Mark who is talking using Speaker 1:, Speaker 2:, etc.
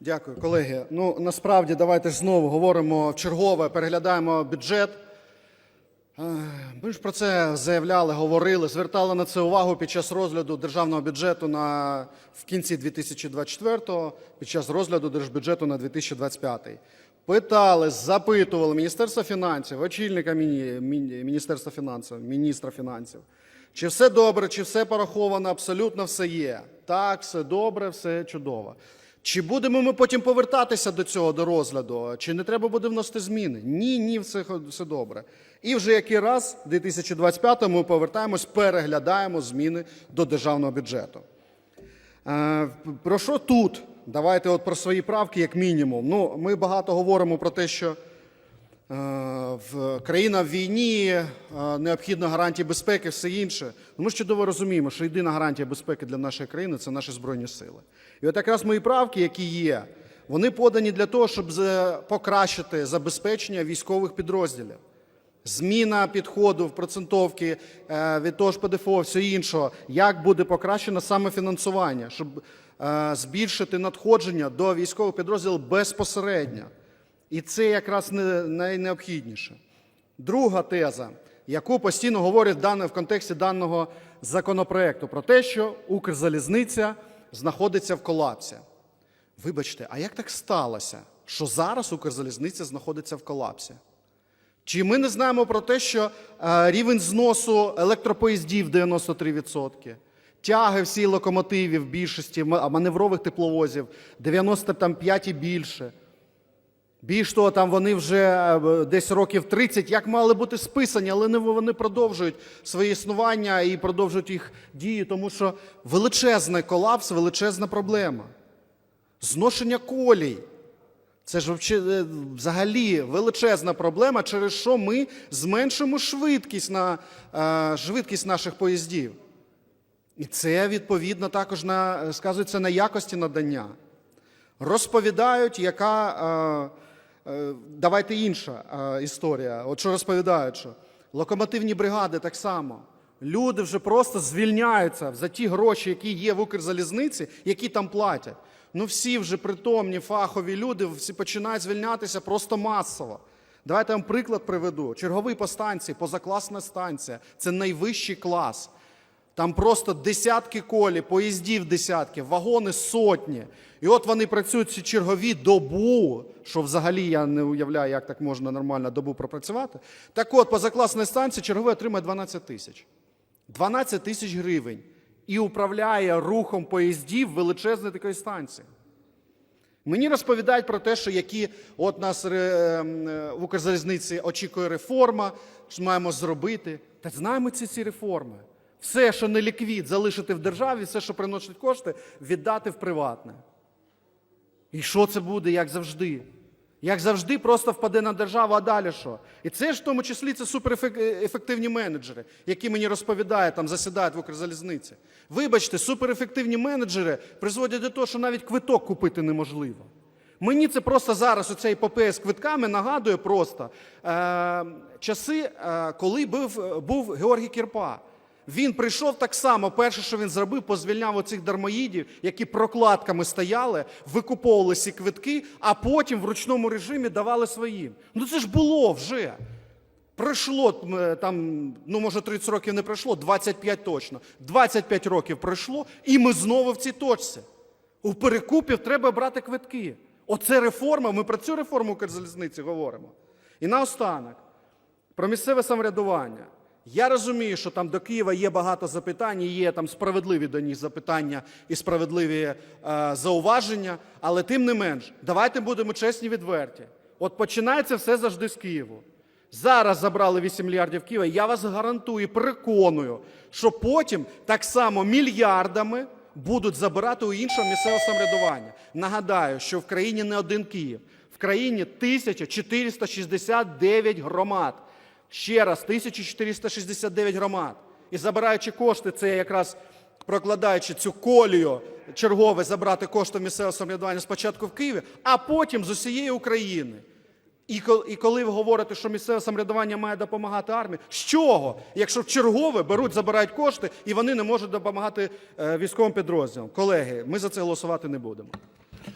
Speaker 1: Дякую, колеги. Ну насправді давайте знову говоримо чергове, переглядаємо бюджет. Е, Ми ж про це заявляли, говорили, звертали на це увагу під час розгляду державного бюджету на в кінці 2024-го, під час розгляду держбюджету на 2025. Питали, запитували Міністерство фінансів, очільника міні- Міністерства фінансів, міністра фінансів. Чи все добре, чи все пораховано, абсолютно все є. Так, все добре, все чудово. Чи будемо ми потім повертатися до цього до розгляду? Чи не треба буде вносити зміни? Ні, ні, все, все добре. І вже який раз, в 2025 ми повертаємось, переглядаємо зміни до державного бюджету. Е, Про що тут? Давайте от про свої правки, як мінімум. Ну, ми багато говоримо про те, що країна в війні, е, необхідна гарантії безпеки, все інше. Ми ж чудово розуміємо, що єдина гарантія безпеки для нашої країни це наші збройні сили. І от якраз мої правки, які є, вони подані для того, щоб покращити забезпечення військових підрозділів. Зміна підходу в процентовки е, від того ж ПДФО, все іншого, як буде покращено саме фінансування, щоб е, збільшити надходження до військових підрозділів безпосередньо. І це якраз найнеобхідніше. Друга теза, яку постійно говорять в контексті даного законопроекту, про те, що Укрзалізниця знаходиться в колапсі. Вибачте, а як так сталося, що зараз Укрзалізниця знаходиться в колапсі? Чи ми не знаємо про те, що е, рівень зносу електропоїздів 93%, тяги всі локомотивів, більшості маневрових тепловозів 95 і більше. Більш того, там вони вже е, десь років 30 як мали бути списані, але вони продовжують своє існування і продовжують їх дії, тому що величезний колапс, величезна проблема. Зношення колій. Це ж е, взагалі величезна проблема, через що ми зменшимо швидкість, на, е, швидкість наших поїздів. І це відповідно також на, сказується на якості надання. Розповідають, яка. Е, давайте інша е, історія. От що розповідають, що локомотивні бригади так само. Люди вже просто звільняються за ті гроші, які є в Укрзалізниці, які там платять. Ну всі вже притомні, фахові люди всі починають звільнятися просто масово. Давайте я вам приклад приведу. Черговий по станції, позакласна станція це найвищий клас. Там просто десятки колі, поїздів десятки, вагони сотні. І от вони працюють ці чергові добу, що взагалі я не уявляю, як так можна нормально добу пропрацювати. Так от, позакласна станція черговий отримає 12 тисяч. 12 тисяч гривень. І управляє рухом поїздів величезної такої станції. Мені розповідають про те, що які от нас е, е, в Укрзалізниці очікує реформа, що маємо зробити. Та знаємо ці ці реформи. Все, що не ліквід, залишити в державі, все, що приносить кошти, віддати в приватне. І що це буде, як завжди? Як завжди, просто впаде на державу, а далі що? І це ж в тому числі це суперефективні менеджери, які мені розповідають, там засідають в Укрзалізниці. Вибачте, суперефективні менеджери призводять до того, що навіть квиток купити неможливо. Мені це просто зараз оця епопея з квитками нагадує просто е, часи, е, коли був, був Георгій Кірпа. Він прийшов так само. Перше, що він зробив, позвільняв оцих дармоїдів, які прокладками стояли, викуповували ці квитки, а потім в ручному режимі давали своїм. Ну це ж було вже. Пройшло е, там, ну може 30 років не пройшло, 25 точно. 25 років пройшло, і ми знову в цій точці. У перекупів треба брати квитки. Оце реформа. Ми про цю реформу Укрзалізниці говоримо. І наостанок, про місцеве самоврядування. Я розумію, що там до Києва є багато запитань, і є там справедливі до них запитання і справедливі е, зауваження, але тим не менш, давайте будемо чесні відверті. От починається все завжди з Києву. Зараз забрали 8 мільярдів Києва. Я вас гарантую, переконую, що потім так само мільярдами будуть забирати у іншого місцевого самоврядування. Нагадаю, що в країні не один Київ, в країні 1469 громад. Ще раз, 1469 громад. І забираючи кошти, це якраз прокладаючи цю колію чергове забрати кошти місцевого самоврядування спочатку в Києві, а потім з усієї України. І коли, ви говорите, що місцеве самоврядування має допомагати армії, з чого? Якщо в чергове беруть, забирають кошти і вони не можуть допомагати е, військовим підрозділам. Колеги, ми за це голосувати не будемо.